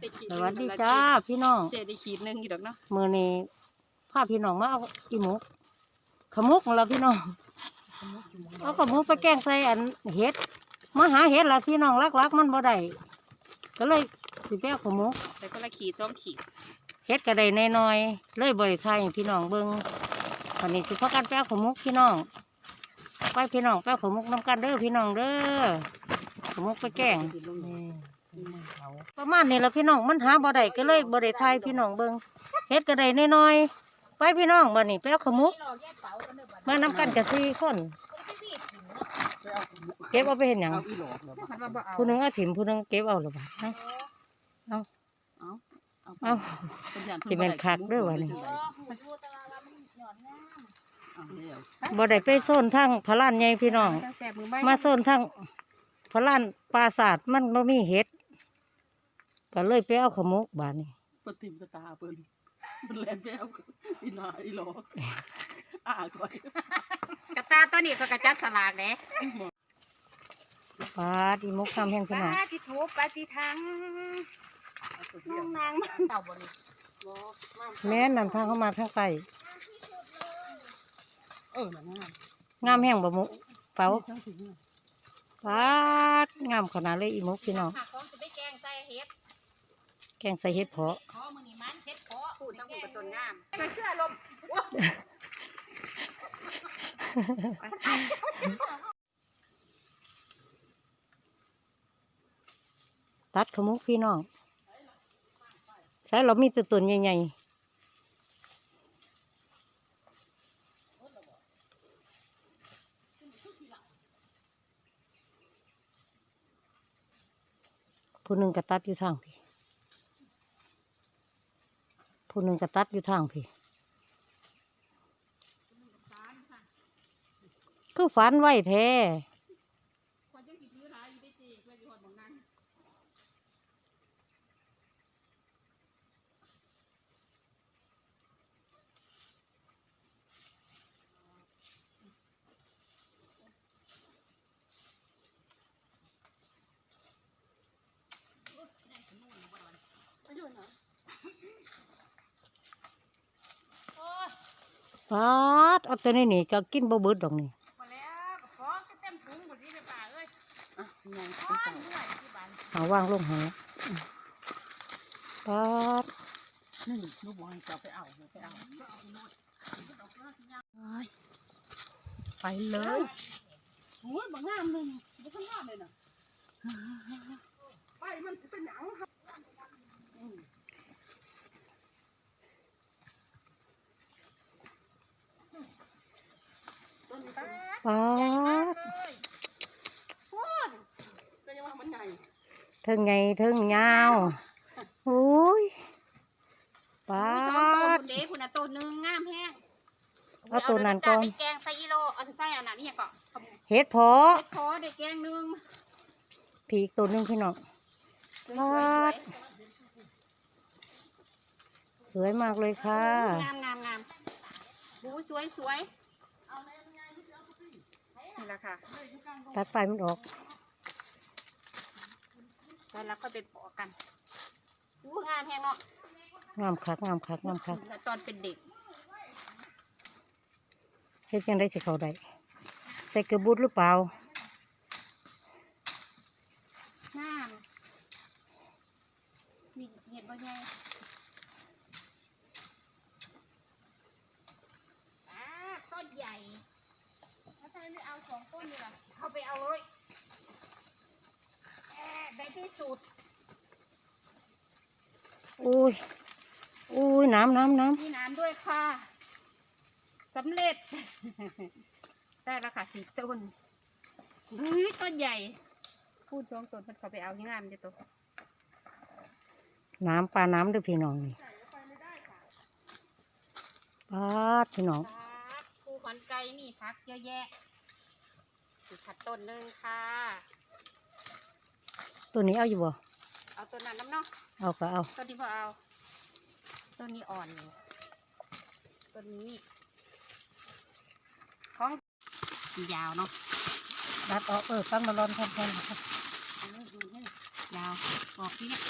ได้ขีสวัสดีจ้าพี่น้องเจได้ขีดหนึงอยู่ดอกเนาะมือนี้พาพี่น้องมาเอาอีหมุกขมุกของเราพี่น้องเอาขมุกไปแกล้งใส่อันเห็ดมาหาเห็ดละพี่น้องรักๆมันบ่ได้ก็เลยสิไปเอาขมุกแต่ก็ละขีดสองขีดเฮ็ดก็ได้น้อยๆเลยบริทายให้พี่น้องเบิ่งวันนี้สิพากันไปเอาขมุกพี่น้องไปพี่น้องไปเอาขมุกน้ำกันเด้อพี่น้องเด้อขมุกไปแกล้ง ประมาณนี้แหละพี่น้องมันหาบ่ได้ก็เลยบ่ได้ทายพี่น้องเบิ่งเฮ็ดก็ได้น้อยๆไปพี่น้องบัดนี้ไปเอาขมุกมานำกันกับสี่คนเก็บเอาไปเห็นหยังเอาอีหลอกเหรอมันว่าบ่เอาผู้หนึงเอาถิ่มผู้หนึงเก็บเอาหรือเปล่าเอาเอาเอาเอาเอาเป็นย่านสิแม่นคักเด้อวะนี่เอาเดี๋ยวบ่ได้ไปโซนทั้งพระลานใหญ่พี่น้อง มาโซนทั้งพระลานปราสาทมันบ่มีเห็ด ก็เลยไปเอาขมุกบาดนี้ปฏิมตาเปิ้นมันแลนไปเอาอีหนาอีหลอกอ่าก่อยกระตาตัวนี้ก็กระจัดสลากเด้ปาดอีมุกทำแห้งพี่น้องปาที่ถูปาที่ทังน้องนางเต่าบนแม่นนำทางเข้ามาทางไกลเออนั่นน่ะงามแห้งบ่มุกเป๋าทั้งสิเนี่ยปาดงามขนาดเลยอีมุกพี่น้อง แกงใส่เห็ดเพาะขอมือนี้มันเห็ดขอพูดทั้งพูดกับต้นงามไปเชื่อลมตัดขมุกพี่น้องใช้เรามีแตัวตนใหญ่ๆผู้หนึ่งกระตัดอยู่ทางพี่ ผู้หนึ่งกระตัดอยู่ทางพี่คือฝันไว้แท้ ปาดเอาตัวนี้นี่ก็กินบ่เบิดดอกนี่มาแล้วก็ของก็เต็มถุงหมดนี่เลยป่าเอ้ยอะยังอ้อนเมื่อยที่บ้านเอาวางลงใหาปาดนี่ลูกบอลจะไปเอาไปเอาไปเลยโอ้ยบางงามเลยบางงามเลยน่ะไปมันสิเป็นหยังครั ปาดพูดก็ยังว่ามันใหญ่เทิงไงเทิงยาวโอ้ยปามีสองตัวดคุณเด้คุณน่ะตัวหนึ่งงามแห้งเอาตัวนั้นก่อนไปแกงใส่อีโลอันใส่อันนั้นนี่ก็ขโมยเฮ็ดเพาะเฮ็ดขอได้แกงหนึงผีอีกตัวหนึงพี่น้องสวยปาดสวยมากเลยค่ะ งามงามงามบูสวยสวย นี่แหละค่ะตัดปลายมันออก แล้วเราก็ไปปอกกันอู้งามแห้งเนาะงามคักงามคักงามคักแต่ตอนเป็นเด็กเฮ็ดยังได้สิเขาได้ใส่เกระบุดหรือเปล่างามมีเห็ดบ่ใหญ่อ่าต้นใหญ่ถ้าท่านไม่เอาสองต้นนี่ล่ะเข้าไปเอาเลยแอะได้ ที่สุดอุ้ยอุ้ยน้ำน้ำน้มีน้ำด้วยค่ะสำเร็จ ได้แล้วค่ะสี่ต้นเฮ้ยต้นใหญ่ พูดสองต้นมันเขาไปเอาที่งามเดี๋ยวตัวำน้ำปลาน้ำเด้วยพี่น้องนี่ปาดพี่น้องครับภูขวัญไก่นี่พักเยอะแยะอีกขัดต้นหนึ่งค่ะ ตัวนี้เอาอยู่บ่ เอาต้นนั้นน้ำเนาะ เอาก็เอาต้นนี้พอเอาต้นนี้อ่อนอยู่ต้นนี้ของยาวเนาะดัดออกเออตั้งมาร้อนพร้อมๆนะครับอันนี้ดูนี่ยาวบอกที่เนี่ย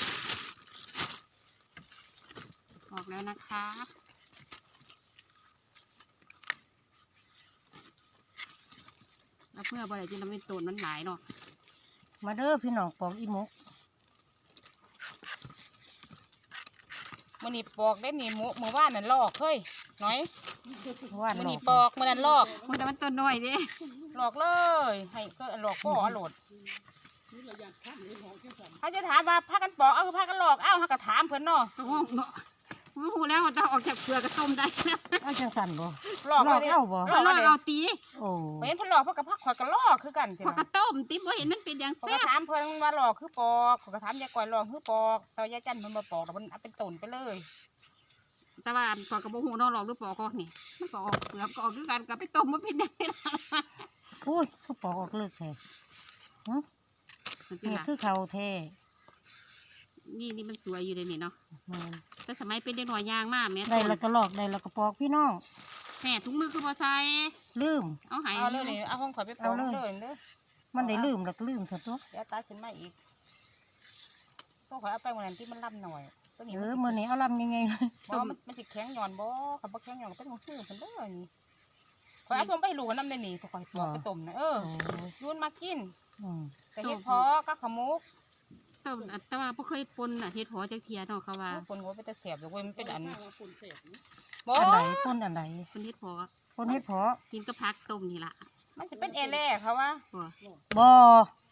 ออกแล้วนะคะแล้วเพื่อบริจินเราเป็นต้นมันหลายเนาะ มาเด้อพี่น้องปอกอีหมกมื่อนี้ปอกได้นี่หมูมือว่านนั่นลอกเฮ้ยน้อยว่านมื่อหลนี้อกปอกมื่อนั้นลอกมันแต่มันต้นน้อยเด้ลอกเลย ให้ก็ลอกก็อโหลดนี่เราอยากขั้นในหอแค่สั่นเขาจะถามว่าพากันปอกเอาคือพากันลอกเอ้าเขาก็ถามเพิ่นเนาะ ก็งงเนาะไม่รู้แล้วว่าจะออกจากเปลือกก็ต้มได้นะเอาจังสันบ่ ลอกลอกเลยเอาบ่ลก็อกลเอาอกเลยเอาตีโอ้เห็นเพิ่นลอกเพิ่นก็พักข่อยก็ลอกคือกันสิพอกระต้มติ๊บว่าเห็นมันเป็นอย่างเขาแซ่ก็บถามเพิ่นว่าลอกคือปอกเขาก็ถามยายก่อยลอกคือปอกแต่ว่ายายจันมันมาปอกแล้วมันเอาเป็นต้นไปเลยแต่ว่าพอกระบอกหูนอกหลอกหรือปอกก็นี่มันก็ออกเปลือกก็ออกคือกันก็ไปต้มมันเป็นได้ละอุ้ยเขาปอกออกเลิกแท้หึมันเป็นนี่ล่ะคือเขาแท้นี่นี่มันสวยอยู่เลยนี่เนาะแม่น แต่สมัยเป็นเด็กหน่อยยางมากแม่ได้แล้วก็ลอกได้แล้วก็ปอกพี่น้องแม่ถุงมือคือพอใส่ลืม เอาหายเอาเลยนี่เอาห้องข่อยไปปอกเอาเลยเลยเด้อมันได้ลืมแล้วก็ลืมซะตัวเดี๋ยวตาขึ้นมาอีกต้องข่อยเอาไปวันนั้นที่มันล่ำหน่อยตัวนี้เอมันอสิมื้อนี้เอาลำยังไงบ่มันมันสิแข็งหย่อนบ่คันบ่แข็งหย่อนก็เป็นของชื่อเพิ่นเด้อนี่ข่อยเอาต้มไปให้ลูกน้ำได้นี่ข่อยปอกไปต้มนะเออโอ้ยยูนมากินอืมแต่เฮ็ดพอกับขมุก แต่แต่ว่าบ่เคยปนอะเฮ็ดหัวจักเทียเนาะเขาว่าคนหัวไปแต่เสียบอยู่เว้ยมันเป็นอันข้างว่าปุ่นเสร็จนี่บ่อันไหนต้นอันไหนเป็นเฮ็ดหัวต้นเฮ็ดเพาะกินกับผักต้มนี่ล่ะมันสิเป็นเอเล่เขาว่าบ่บ่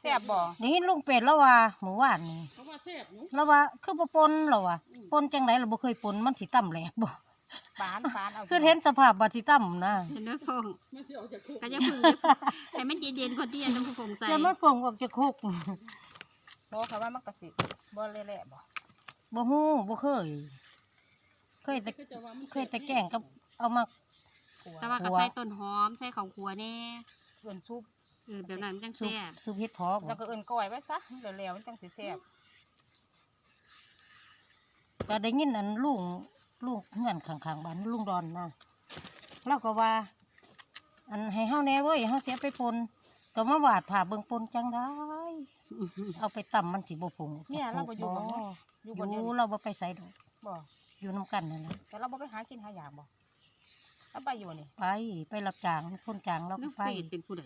เสียบบ่นี่ลุงเป็ดแล้วว่าหมู่ว่านนี่เพราะว่าแซ่บหนูแล้วว่าคือบ่ปนแล้วว่ะปนจังไดเราบ่เคยปนมันสิต่ำแหลกบ่ปานปานเอาคือเห็นสภาพบ่สิต่ำนะเห็นด้วยฟองมันจะออกจากคุกก็อย่าพึ่งให้มันเย็นๆก่อนที่อันน้ำผงใส่แล้วมันฟงออกจากคุก บ่เขาว่ามันก็สิบ่เละๆบ่บ่ฮู้บ่เคย เคยแต่ก็จะว่ามันเคยแต่แกล้งกับเอามาขัวแต่ว่าก็ใส่ต้นหอมใส่ข้าวคั่วแน่เอิ้นซุปเออแบบนั้นมันจังซุปแซ่บซุปเฮ็ดเพาะแล้วก็เอิ้นก้อยไว้ซะเร็วๆมันจังสิแซ่บก็ได้ยินอันลุงลุงเฮือนข้างๆบ้านลุงดอนนะเราก็ว่า อันให้เฮาแหน่เว้ยเฮาเสียไปปน ก็มาวาดผ่าเบิ่งปนจังได้ เอาไปตำมันสิบ่ผงเนี่ยเราบ่อยู่บ่บ่อยู่อยู่บ่เดียวเราบ่ไปไสดอกบ่อยู่นํกันนั่นแหละแต่เราบ่ไปหากินหาอยากบ่เอาไปอยู่บ่นี่ไปไปรับจ้างคนจ้างเราลูก็กไปเป็ดเป็นผู้ใด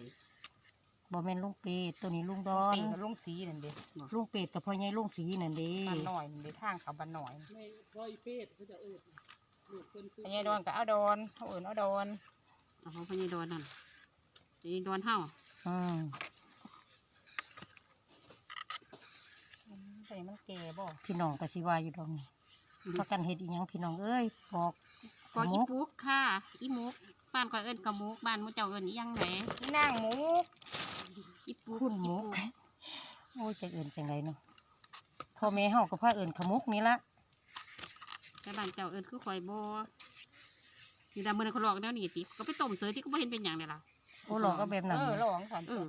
บ่แม่นลุงเป็ดตัวนี้ลุงดอนปีกับลุงสีนั่นเด้ลุงเป็ดกับพ่อใหญ่ลุงสีนั่นเด้บ้านน้อยนั่นเด้ทางเขาบ้านน้อยไม่ร้อยเป็ดเขาจะเอิดลูกเพิ่นคือพญายดอนก็เอาดอนเขาเอิ้นเอาดอนเอาของพญายดอนนั่นพญายดอนเฮา อืมอืมแต่นี่มันแก่บ่พี่น้องก็สิว่าอยู่ดอกนี่พากันเฮ็ดอีหยังพี่น้องเอ้ยบอกก็อีมุกปุกค่ะ อีมุกบ้านก็เอิ้นกะมุกบ้านหมูเจ้าเอิ้นอีหยังไหนนี่นางหมูอีปุกคุณหมุกอีโอ้ยจะเอิ้นจังไดเนาะพ่อแม่เฮาก็พาเอิ้นขมุกนี่ละแต่บ้านเจ้าเอิ้นคือข่อยบ่ อยู่ตามมื้อนั้นเขาหลอกแนวนี้ติก็ไปต้มเสยที่ก็บ่เห็นเป็นหยังเลยล่ะโอ้หลอกก็แบบนั้นเออหลองสันเออ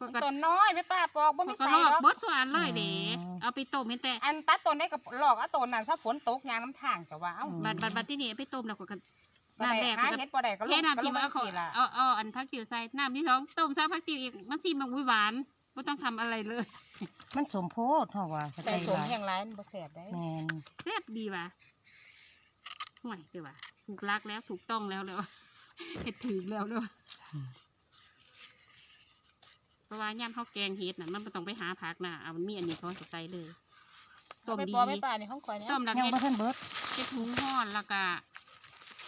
มันก็ต้นน้อยไปป้าปอกบ่มีก็ใส่ลอกหรอกเบิดส่วนเลยเด้เอาไปต้มเห็นแต่อันตัดต้นได้กับหลอกเอาต้นนั้นซะฝนตกยางน้ำทางแต่ว่าเอ้าบัดบัดบัดที่นี่เอาไปต้มแล้วก็กันบ่ได้น้ำแรกหาก็เฮ็ดบ่ได้ก็ลแค่งก็น้ำลจิ้งมมาเอาเขาสิล่ะเอาเอาอันพักติ๋วใส่น้ำที่สองต้มซะพักติ๋วอีกมันซีมันอุ้ยหวานไม่ต้องทำอะไรเลยมันสมโพธิเฮาว่าเข้าใส่ใจสมว่าแห่งไรมันบ่แซ่บได้แม่นแซ่บดีว่ะ ห่วยคือว่าถูกลักแล้วถูกต้องแล้วเลยว่ะเห็ดถือแล้วเลยว่ะเพราะว่าย่ำข้าวแกงเห็ดน่ะมันไม่ต้องไปหาผักน่ะเอามันมีอันนี้เขาใส่เลยต้มไปดีปอกไปป้านี่ห้องข่อยเนี่ยต้มแล้วยังเห็ดบ่ทันเบิดเห็ดหุงห่อนแล้วก็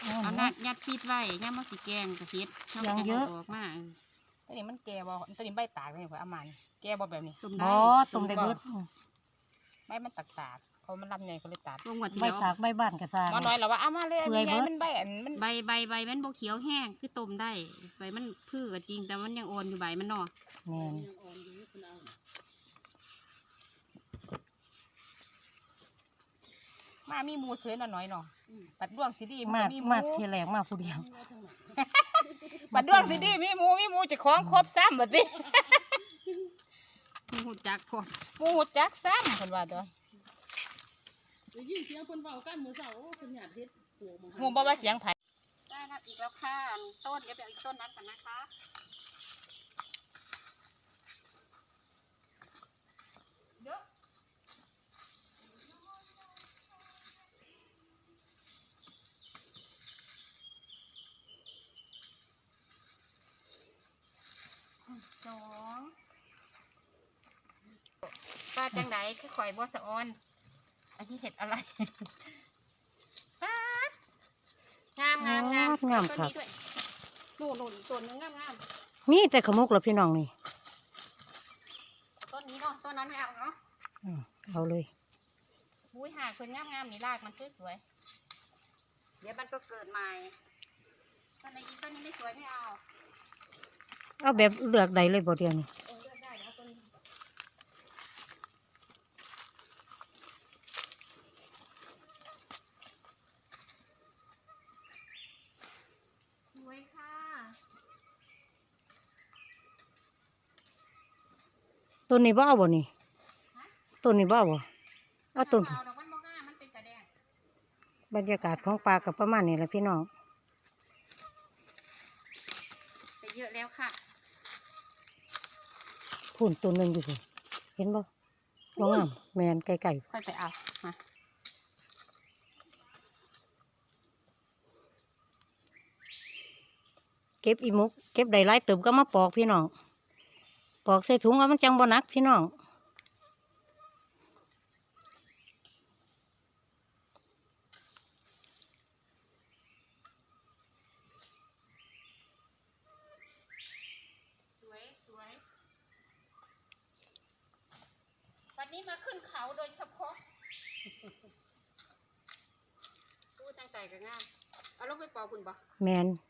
เอาเอาเนาะนัดยัดฟีดไว้ย่ำมะสีแกงกับเห็ดข้าวยังแกงเยอะออกมาเออตัวนี้มันแก่บ่ตัวนี้ใบตากนี่ข่อยเอามานี่แก่บ่แบบนี้ต้มได้บ่ต้มได้เบิดใบมันตากตากๆ เพราะมันลำใหญ่ก็เลยตัดลงหวัดใบเดียวตากใบบ้านก็สร้าง หมาน้อยแล้วว่าเอามาเลยเปื่อยมีเบิไงดมันใบอันมันใบใบใบมันโบเขียวแห้งคือต้มได้ใบมันพืชก็จริงแต่มันยังอ่อนอยู่ใบมันเนาะแม่นยังอ่อนอยู่คนเอามามีหมูเฉยหน่อยๆเนาะอืมปัดดวงสีดีมันมาก็มีหมูมาเที่ยแรกมาผู้เดียวว่าทางไหนปัดดวงสีดีมีหมูมีหมูเจะของครบซ้ำแบบนี้มีหูจักพอหมูจักซ้ำคนว่าตัว ไยินเสียงคนเบากันมือเสารคนหยาดเฮ็ดปวกหัวบ่ว่าเสียงไผได้นับอีกแล้วค่ะต้นเดี๋ยวไปอีกต้นนั้นก่อนนะคะ เยอะสองป้จังไดคือข่อยบัวสะออน อันนี้เห็ดอะไรป๊าดงามงามงามงามต้นครับนี้ด้วยนู่นนู่นต้นนึงงามงามมีแต่ขมุกเหรอพี่น้องนี่ ต้นนี้เนาะ ต้นนั้นไม่เอาเนาะอืมเอาเลยอุ้ยหากคนงามงามๆนี่รากมันสวยๆเดี๋ยวมันก็เกิดใหม่ต้นไหนอีกต้นนี้ไม่สวยไม่เอา เอาแบบเลือกใดเลยบ่เดียวนี่ เออเลือกได้แล้วต้นนี้ สวยค่ะ ต้นนี้บ่เอาบ่นี่ต้นนี้บ่เอาบ่เอาต้นเอาดอกมันบ่งามมันเป็นกระแดงบรรยากาศของปลากับประมาณนี้แหละพี่น้องไปเยอะแล้วค่ะพูนต้นหนึงอยู่สิเห็นบ่บ่งามแมนไก่ค่อยไปเอามา ๆเก็บอีมุกเก็บได้หลายเติบก็มาปอกพี่น้อง ปอกใส่ถุงเอามันจังบ่หนักพี่น้องสวยสวยวันนี้มาขึ้นเขาโดยเฉพาะพูดตั้งใจก็งาม เอาลงไปปอกคุณบ่แมนอืม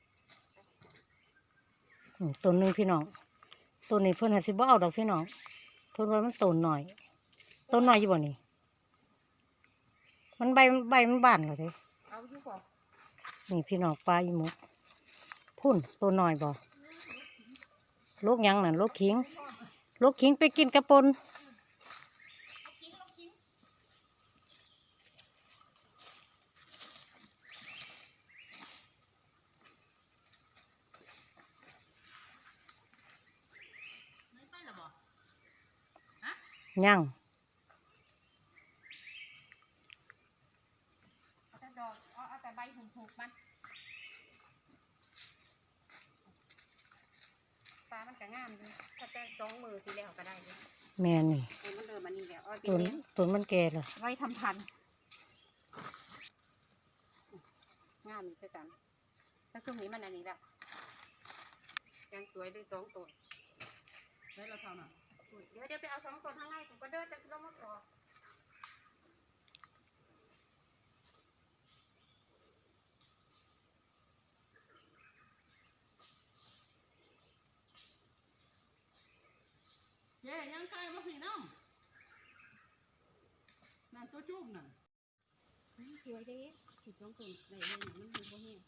ต้นหนึ่งพี่น้องต้นนี้เพิ่นหาสิบ่เอาดอกพี่น้องเพิ่นว่ามันต้นหน่อยต้นหน่อยอยู่บ่นี่มันใบใบมันบานเหรอเด้เอาอยู่บ่นี่พี่น้องปลาอีหมุกพุ่นตัวหน่อยบ่ลูกยังนั่นลูกขิงลูกขิงไปกินกระปน เอาทิ้งเอาทิ้งไม่ใช่หรอบ่ ยังเอาแต่ดอกเอาเอาแต่ใบหุบๆมันปลามันก็งามดีถ้าแต่สองมือทีแล้วก็ได้เลยแม่นี่เอ้ยมันเริ่มมันนี่แล้วเอาไปต้นเลี้ยงต้นมันแก่ละไว้ทำพันธุ์งามนี่คือกันถ้าช่วงนี้มันอันนี้แล้วยังสวยเลยสองต้นได้แล้วเท่า เดี๋ยวเดี๋ยวไปเอาสองต้นข้างในผมก็เดินจะลงมาก่อเย้ยังไกลมาพี่น้ำนั่นตัวจุ่มนั่นสวยเด้ถูกสองต้นในเรื่องมันดูบ่แห้ง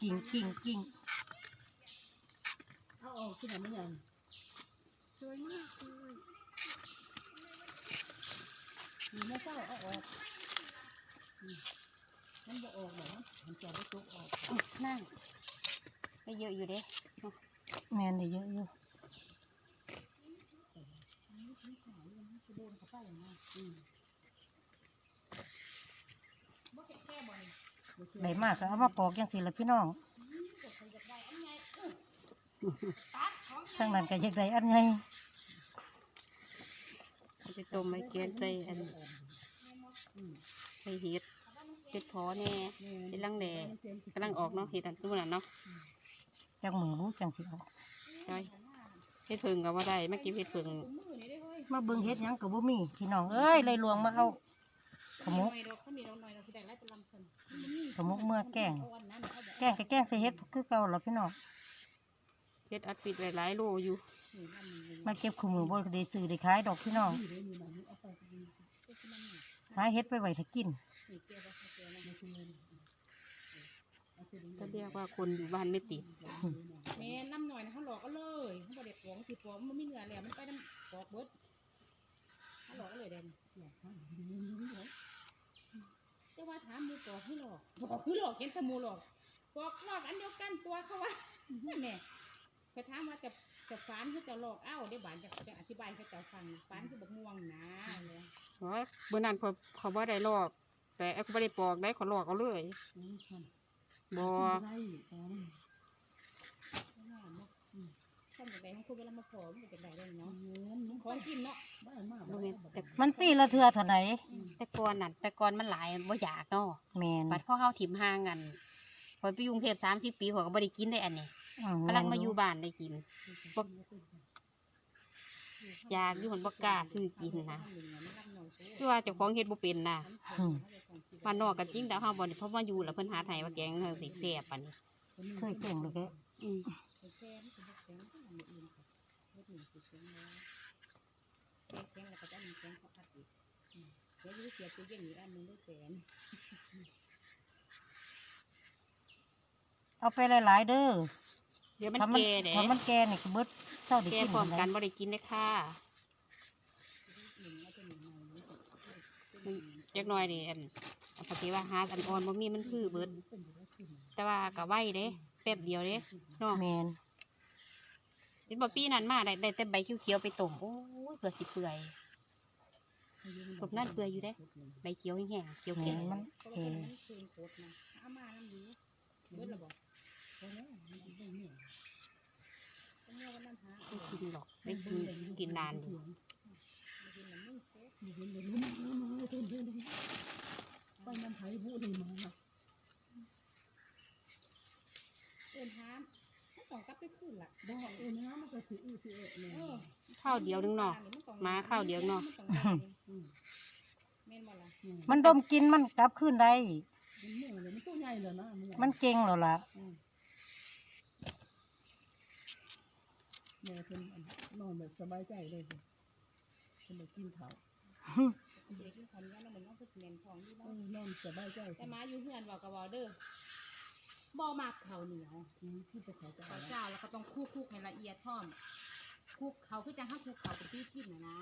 กิ่งกิ่งกิ่งเอาออกที่ไหนมันยัง วยมากเลยมีไม่เศร้าเอาออกอืมมันบ่ออกหรอกมันจะได้ตุกออกอุ๊ยนั่งไปเยอะอยู่เด้แม่นี่เยอะอยู่บ่เห็นแค่บ่นี่ได้มากก็เอามาปอกจังสิละพี่น้องตัดของทั้งนั้นก็อยากได้อันไง ไปต้มไว้แกงใส่อันใส่เห็ดเห็ดพอแน่เห็ดลังแดกำลังออกเนาะเห็ดอันตู้น่ะเนาะจังมือรู้จังสิเอาใช่เห็ดเพิงก็ว่าได้ไม่กินเห็ดเพิงมาเบิ่งเฮ็ดหยังก็บ่มีพี่น้องเอ้ยเลยลวงมาเอาขมุกขมุกเมื่อแกงแกงก็แกงใส่เฮ็ดคือเก่าล่ะพี่น้องเห็ดอัดปิดหลายๆโลอยู่ มาเก็บคู่มือบ่ได้ซื้อได้ขายดอกพี่น้องหาเฮ็ดไปไว้ถ้ากินก็เรียกว่าคนอยู่บ้านไม่ติดแม่น้ำหน่อยนะเขาหลอกเอาเลยเขาบอกเด็กปองสิปองมันไม่เหนื่อยแล้วมันไปน้ำปอกเบิดเขาหลอกเอาเลยเด่นจะว่าถามหมูปอกให้หลอกบอกคือหลอกเห็นแตหมูหลอกบอกหลอกอันเดียวกันตัวเขาว่าแม่ ไปถามว่าจะจะฟานเขาจะหลอกเอ้าเดี๋ยวบานจะจะอธิบายเขาจะฟังฟานคือบักม่วงนะเลยเพราะว่าเมื่อนั้นเขาเขาบ่ได้ลอก แต่เขาบ่ได้ปอกได้เขาลอกเอาเลยบ่ได้ตอนแต่คนจากใดของคุณเวลามาขอมันจากใดได้เนาะเงินมันของกินเนาะได้มากบ่แม่นแต่มันปีละเทื่อเท่าไหร่แต่ก่อนน่ะแต่ก่อนมันหลายบ่อยากเนาะแม่นบัดพ่อเฮาถิ่มห่างกันพอยไปอยู่กรุงเทพ30ปีข่อยก็บ่ได้กินได้อันนี้ อืมกำลังมาอยู่บ้านได้กินบ่อยากอยู่หันบ่กล้าซื้อกินนะคือว่าเจ้าของเฮ็ดบ่เป็นน่ะอืมบ้านนอกก็จริงแต่เฮาบ่ได้เพราะว่าอยู่แล้วเพิ่นหาให้ว่าแกงเฮาสิแซ่บปานนี้เคยเก่งเลยแกอืมแซมคือแซมก็ทำอื่นค่ะเฮ็ดหนึ่งคือแซมแล้วแซมแซมแล้วก็จะมีแซมเขาอัดอีกเดี๋ยวจะเสียตัวเย็นอีกอันหนึงด้วยแสนเอาไปหลาย ๆ เด้อเดี๋ยวมันถ้ามันแก่เด้ถ้ามันแก่นี่ก็เบิดเจ้าได้แก่กินพร้อมได้กันบ่ได้กินเด้อค่ะหนึ่งแล้วจะหนึ่งหน่อยนี่จักหน่อยนี่อันปกติว่าหากันอ่อนบ่มีมันคือเบิด แต่ว่าก็ไวเด้แป๊บเดียวเด้เนาะแม่นเห็นบ่ปีนั้นมาได้ได้แต่ใบเขียวๆไปต้มโอ้ยเผื่อสิเปื่อยพวกนั้นเปื่อยอยู่เด้ใบเขียวแห้งๆเขียวแม่แก่นมันเพราะแก่ว่ามัน ได้เนี่ยต้องเอาวันนั้นหาเอไม่กินหรอกได้กินกินนานอยู่กินน้ำนึ่งเซ็ตเลยรู้มามาเพิ่นเพิ่นไปน้ำไผ่ผู้นี่มาเอินห้ามมันต้องกลับไปคืนล่ะบ่เออน้ำมันก็สิอื้อสิเอะแม่เออข้าวเดียวนึงเนาะมาข้าวเดียวเนาะมันดมกินมันกลับคืนได้มันเมื่อเหญ่เลยนะมันเก่งแล้วล่ะ แม่เพิ่นนอนแบบสบายใจเลยเพิ่นเพิ่นได้กินข้าวเด็กที่ทำงานแล้วมันต้องฝึกเรียนของที่เอบ้านอนอนสบายใจแต่มาอยู่เฮือนบอกกับวอเด้อบ่มักข้าวเหนียวอืมที่จะเขาจะข้าเอาวเจ้าแล้วก็ต้องคลุกคลุกให้ละเอียดพร้อมคลุกเขาคือจังห้าคลุกเขาเป็นที่กินนะนะ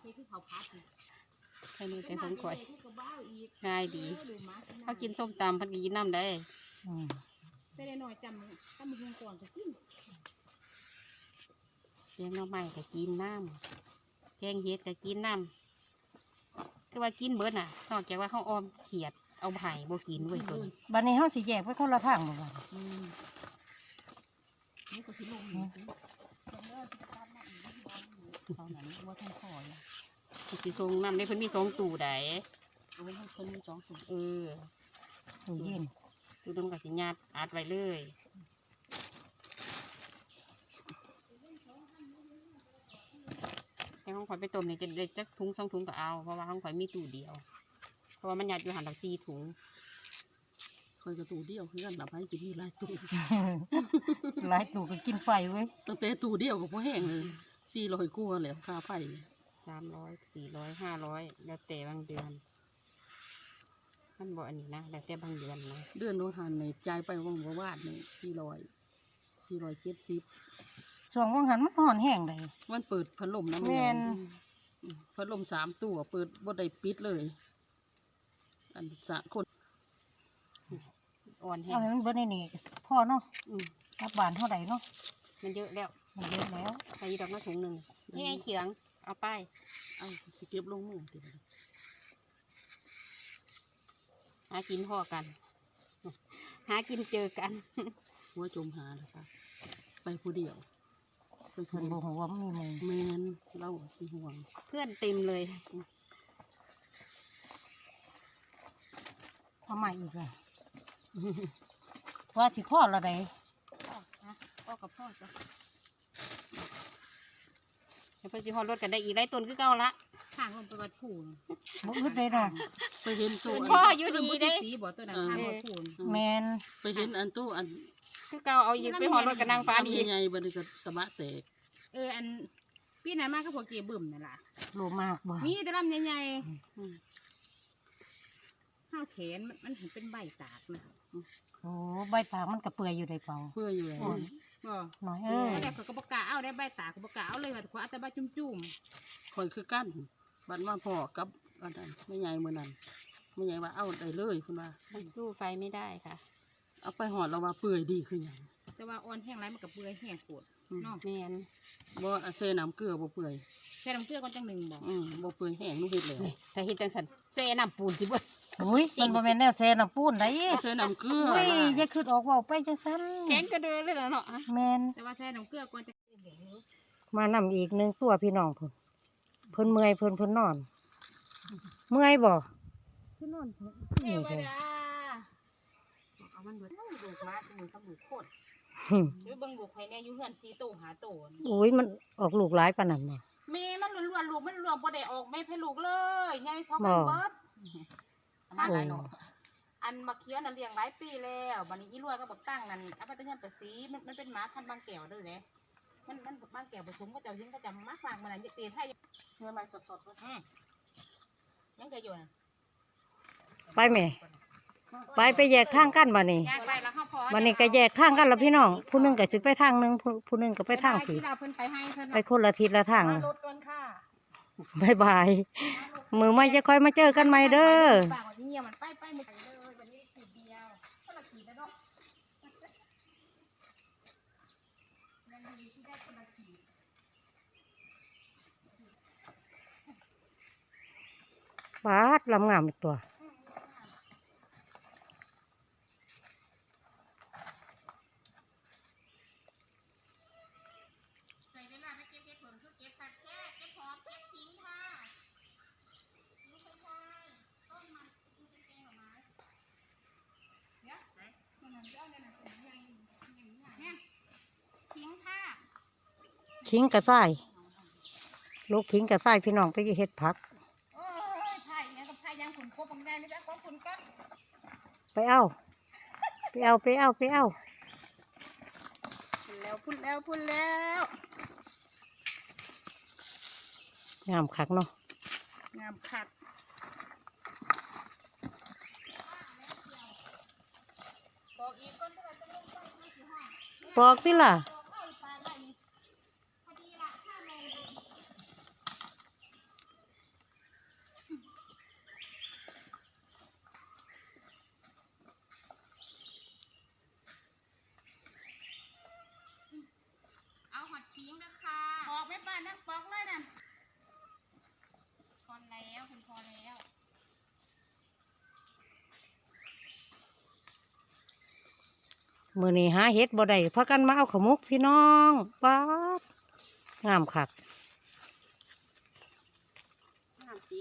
เฮ็ดคือเขาพัดนี่แค่นี้แต่ของข่อยคลุกกับบ้าวอีกง่ายดีเออดูมาเขากินส้มตำเพันก็กินน้ำได้อืมแต่ได้หน่อยจำจำมือก่อนก็กินเลี้ยงน้องใหม่ก็กินน้ำแกงเห็ดก็กินน้ำก็ว่ากินเบิดน่ะนอกจากว่าเขาออมเขียดเอาไผ่บ่กินเว้ยตัวนี้บัดนี้เฮาสิแยกไปคนละทางบ่บัดอืมนี่ก็สิลงอืนี่มสิเอาหนังว่าท่านคอเนี่ยสิทรงน้ำได้เพิ่นมีสองตู้ไดโอ้ยเพิ่นมีสองสูตรเออตู้เย็นตู้ดมกับสิญาตอัดไว้เลย แต่ของข่อยไปต้มนี่จะได้จักถุงสองถุงก็เอา เพราะว่าของข่อยมีตู้เดียว เพราะว่ามันยัดอยู่หันตักสี่ถุงคอยกระตูเดียวคือกันหลับให้กินมีหลายตูหลายตู้ก็กินไฟเว้ยตั้งแต่ตูเดียวก็พอแห้งเลยสี่ร้อยกว่าแล้วค่าไฟสามร้อยสี่ร้อยห้าร้อยแล้วแต่บางเดือนมันบอกอันนี้นะแล้วแต่บางเดือนนะเดือนโนหันในจ่ายไปว่างบ่วาดนี่สี่ร้อยสี่ร้อยเจ็ดสิบ ช่วงว่างหันมันห่อนแห้งเลย มันเปิดพัดลมนะแม่นอืมพัดลมสามตัวเปิดบ่ได้ปิดเลย อันสะคนอ่อนแห้เอางให้มันเบิดในนี่พ่อเนาะอืมรับบานเท่าใดเนาะมันเยอะแล้วมันเยอะแล้วใส่ดอกมาถุงหนึ่งนี่ไงเขียง เอาไปเอาสิเก็บลงมือติหากินพ่อกัน หากินเจอกัน หัวจมหาแล้วค่ะ ไปผู้เดียว ไปเพิ่ผู้นเดีบ่ยวฮู้ว่ามันมีหมู่แมนเล่าสิห่วง เพื่อนเต็มเลย เอาใหม่อีกเลยว่าสิพ่อละใดพ่อกับพ่อจ้ะเดี๋ยวเพื่อนสิฮอดรถกันได้อีกไล่ต้นคือเก่าละ ข้างลงไปวัดผูนบ่อึดเลยเนาะไปเห็นตู้พ่ออันอยู่ดีเด้ สีบ่ตัวนั้นข้างวัดผูนแม่นไปเห็นอันตู้อัน คือเก่าเอาอีกไปฮอดรถกับนางฟ้าอีกใหญ่ๆบัดนี้ก็กระบะแตกเอออันพี่นั้นมาก็พวกเก็บบึ่มนั่นล่ะโลมากบ่มีแต่ลำใหญ่อืมๆข้าวแขนมันมันเห็นเป็นใบตากนะโอ้ใบตากมันก็เปื่อยอยู่ได้เปล่าเพื่ออยู่แล้วอ่อนก็น้อยเอเอ้อยแต่เขาก็บอกกล้าเอาได้ใบตากเขาบอกกล้าเอาเลยว่าแต่เขาเอาแต่ใบจุ่มคอยคือกั้นบัดมาพ่อกับอันนั้นไม่ใหญ่เมื่อนั้นไม่ใหญ่ว่าเอาได้เลยคุณว่ามันสู้ไฟไม่ได้ค่ะ เอาไปหอดเราว่าเปื่อยดีคือหยังๆแต่ว่าอ่อนแห้งไรมันกับเปื่อยแห้งปวดเนาะแม่นบ่เซน้ำเกลือบ่เปื่อยใส่น้ำเกลือก่อนจังหนึ่งบ่อืมบ่เปื่อยแห้งนุ่เฮ็ดแล้วถ้าเฮ็ดจังซั่นเซน้ำปูนสิเบิดอุ้ยมันบ่แม่นแนวแซ่น้ำปูนได้เซน้ำเกลืออุ้ยล่ะอย่าคิดออกเว้าไปจังซั่นแข็งกระเดือเลยล่ะเนาะแม่นแต่ว่าใส่น้ำเกลือก่อนจะมานำอีกหนึงตัวพี่น้องเพิ่นเพิ่นเมื่อยเพิ่นเพิ่นนอน เมื่อยบ่คือนอนนี่เด้อเอา มันเบิดลูกมาคือมือกับลูกโคตรหึเดี๋ยวเบิ่งลูกไข่แน่อยู่เฮือน4โต5โตอุ้ยมันออกลูกหลายปานนั้นบ่แม่มันล้วนๆลูกมันล้วนบ่ได้ออกแม่ให้ลูกเลยใหญ่เท่าบ่กันเบิดมาหลายเนาะอันมาเคี้ยวนั่นเลี้ยงหลายปีแล้วบัดนี้อีรวยก็บอกตั้งนั่นเอาไปตั้งเงินไปสีมันมันเป็นหมาพันธุ์บางแก้วเด้วยเลยมันมันบางแก้วผสมก็เจ้าหินก็จะมาฝากมันนั่นตีไทยเนื้อมันสดๆก็แห้งยังเคยอยู่นะไปแม่ ไปไปแยกทางกันบัดนี้ย่างไปแล้วเขาพอบัดนี้ก็แยกทางกันแล้วพี่น้อง ผู้หนึงก็สิไปทางหนึงผู้ผู้หนึงก็ไปทางที่ผีเราเพิ่นไปให้เพิ่นไปคนละทิศละทางมารถก่อนค่ะบายบายมือไม่จะค่อยมาเจอกันใหม่เด้อฝากไว้ที่เนี่ยมันไปไปไม่ไปเลยวันนี้ขีดเดียวก็ละขีดแล้วเนาะแม่นดีที่ได้คนละขีดบาดลำงามอีกตัว ใส่เวลาไปเก็บเก็บผลคือเก็บผักแค่เก็บหอมเก็บทิ้งค่ะลูกชายต้นมันดูเป็นแกงหน่อไม้เดี๋ยวไหนมันนั่นเดี๋ยวเนี่ยนะเป็นยังยังยังเนี่ยทิ้งค่ะ ขิงกระส่ายลูกขิงกระส่ายพี่น้องไปเฮ็ดผักโอ้ยไผ่ยังกับไผ่ยังขุนครบบางได้ไม่ได้ของขุนก็ไปเอา ไปเอาไปเอาไปเอาพุ่นแล้วพุ่นแล้วพุ่นแล้วงามคักเนาะงามคักบอกอีกคนที่ว่าจะลงไปที่สี่ห้องบอกสิล่ะ บอกเข้าไปปลาได้นี่พอดีละห้าโมงเย็น เอาหัดทิ้งนะคะ บอกแม่ป้านะบอกเลยนั่น พอแล้วคุณพอแล้ว มือนี้หาเฮ็ดบ่ได้พากันมาเอาขาวมุกพี่น้องบาดงามคักน้ำจี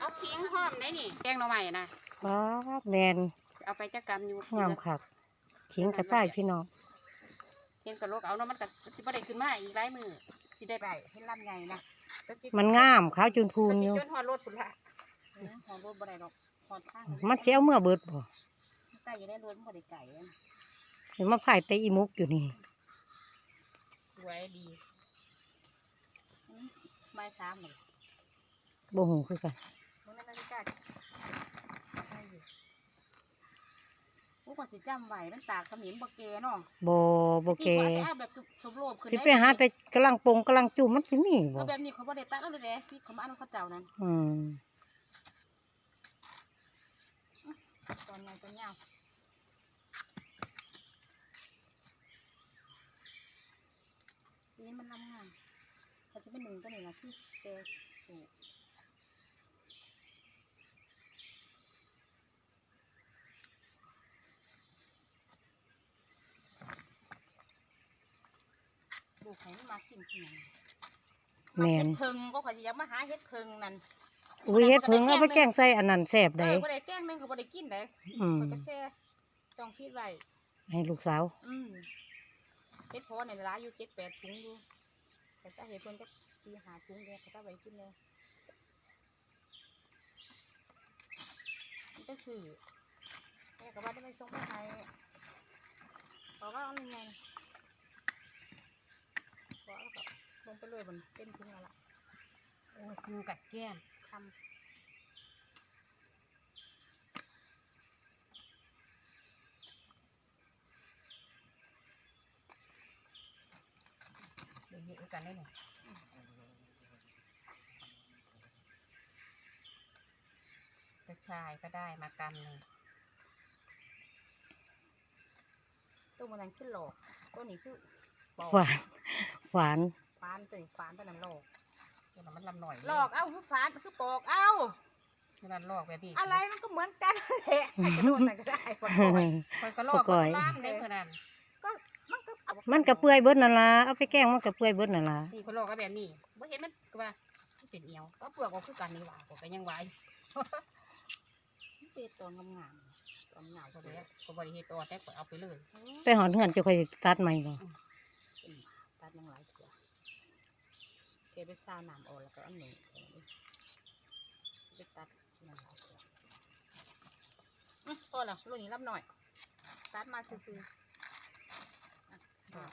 เอาเคียงหอมได้นี่แกงหน่อใหม่นะบาดแมนเอาไปจักกรรมอยู่งามคักขิงกระส่ายพี่น้องเห็นกระโหลกเอาเนาะมันก็สิบ่ได้ขึ้นมาอีกหลายมือสิได้ไปเห็นลำใหญ่นะแล้วสิมันงามขาวจุนพูก็นสิอยู่จนหอดรถพุ่นละ เออหอดรถบ่ได้ดอกหอดข้างมันเสียเอาเมื่อเบิดบ่ใส่อยู่ในรถมันบ่ได้ไก่อะเห็นมาพายเตะอีมุกอยู่นี่สวยดีอืมไม้สามเลยบ่หูคือกันตรงนั้นนาฬิกาได้อยู่โอ้ก่อนสิจำไว้มันตากขมิ้นบ่แก่เนาะบ่บ่แกที่เขาเอาแบบสมโลภขึ้นสิด้ไปหาแต่กำลังปงกำลังจุ่มมันสิมีบ่ก็แบบนี้เขาบ่ได้ตัดเอาเลยเด้ที่เขามาเอาเขาเจ้านั้นอืม ตอนไงตอนยาวนี่มันลำงานเขาจะเป็นหนึ่งตัวนี้นะที่เจอสูงลูกใครมากินที่ไหนแม่นเฮ็ดเพิงก็ขอยสิอยากมาหาเฮ็ดเพิงนั่น อุ้ยเฮ็ดเพิ่งเอาไปแกงใส่อันนั้นแซ่บเอได้อบ่ได้แกล้งแม่งก็บ่ได้กินได้อืมข้อยก็แซ่จองฟีดไว้ให้ลูกสาวอืมเฮ็ดพอในร้านอยู่เจ็ดแปดถุงอยู่แต่จะเห็ดเพิ่นก็ตีหาถุงเดียวเขาจะไว้กินเลยมันก็คือแม่ก็ว่าได้ไม่ส่งไปให้บอกว่าเอายังไงบอกแล้วก็ลงไปเลยบนเต็มถุงแล้วล่ะโอ้ยยุงกัดแก้ม ทเดี๋ยวเยอะกันได้หน่อยกระชายก็ได้มากันเลยตัวมันนั้นขึ้นหลอกตัวนี้คือปอกหวาน หวาน ฟานตัวนี้ฟานตัวนั้นหลอก ตัวนั้นมันลำหน่อยหลอกเอ้าคือฟานคือปอกเอ้าตัวนั้นลอกแบบนี้อะไรมันก็เหมือนกันแหละใครจะโดนไหนก็ได้ปอกอยคอยก็ลอกปกอยล้านได้เมื่อนั้นก็มันก็เอามันกระเปื่อยเบิดนั่นล่ะเอาไปแกล้งมันกระเปื่อยเบิดนั่นล่ะนี่เขาลอกก็แบบนี้บ่เห็นมันก็ว่ามันเป็นเอียวก็เปลือกก็คือกันนี่หว่าผมก็ยังไหวเป็นตัวงามตอนเหงาเขาเลยเขาบริเหตุตัวแต่ก็เอาไปเลย ไปหอนเหือนจะค่อยตัดใหม่บ่ๆตัดยังหลายเถื่อเทไปซาวน้ำออกแล้วก็เอันหนึ่งไปตัดยังหลายเถื่ออื้อพอแล้วรุ่นนี้รับหน่อย ตัดมาซื่อๆอะ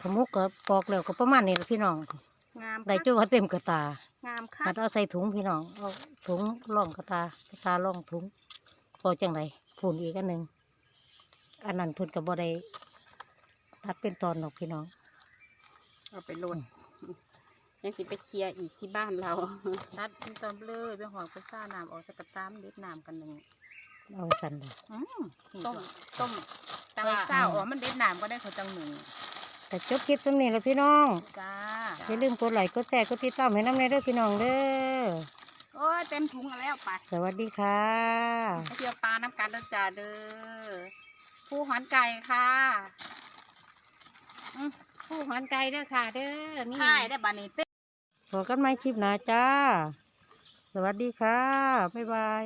ขมุกก็ปอกแล้วก็ประมาณนี้ล่ะพี่น้อง งามได้คักจุว่าเต็มกระตา งามค่ะหัดเอาใส่ถุงพี่น้อง เอาถุงร่องกระตากระตาร่องถุง พอจังไรพูนอีกอันหนึ่งอันนั้นเพุ่นกับบ่ได้ ตัดเป็นตอนหรอกพี่น้อง เอาไปโหลดยังสิไปเคลียร์อีกที่บ้านเรา ตัดเป็นตอนเลยไปหอยไปซ่าน้ำออกจากกระตามเด็ดน้ำกันหนึ่งเอาสั่นเลยต้มต้มตาเศร้าอ๋อมันเด็ดน้ำก็ได้เขาจังหนึ่งแต่จบคลิปตรงนี้แล้วพี่น้องจ้าอย่าลืมกดไลค์กดแชร์กดติดตามให้น้ำในเด้อพี่น้องเด้อโอ้ยเต็มถุงแล้วไปสวัสดีค่ะไปเที่ยวปลาน้ำกันเด้อจ้าเด้อผู้หอนไก่ค่ะ ผู้หอนไก่เด้อค่ะ เด้อนี่ใช่ได้บานี้พบกันใหม่คลิปหน้าจ้า สวัสดีค่ะ บ๊ายบาย